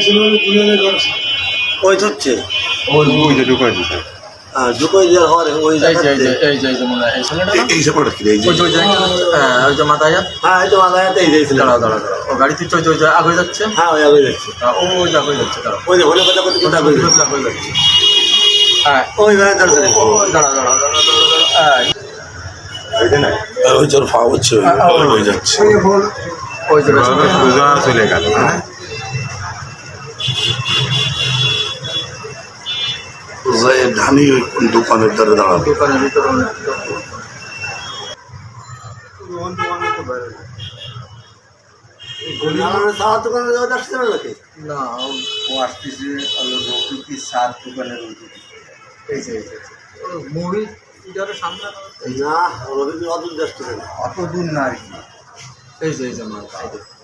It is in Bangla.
ছিল দুজনের ওই হচ্ছে ওই ওই যে ঢুকাই দিতে হ্যাঁ ঢুকোই দেওয়ার হওয়ার ওই এই মনে হয় সেপারেট কি এই ওই যে হ্যাঁ ওই যে হ্যাঁ এই তো মাথায়াতে এই দাঁড়াও দাঁড়াও দাঁড়াও ও গাড়ি থেকে ওই যে ওই আগে যাচ্ছে হ্যাঁ ওই আগে যাচ্ছে হ্যাঁ, ও ওই যে আগে যাচ্ছে দাঁড়াও ওই যে কথা কথা ওই আগে যাচ্ছে হ্যাঁ ওই দাঁড়াও দাঁড়াও দাঁড়াও দাঁড়াও হ্যাঁ ওই যে না ফা হচ্ছে ওই হয়ে যাচ্ছে ওই চলে গেল ওই দোকানের দ্বারা দাঁড়াবে। দোকানের ভিতরে না নাকি? না ও- আসতেছে সার দোকানের এই যে মুড়ি না অত দূর না। আর কি। এই যে এই যে যে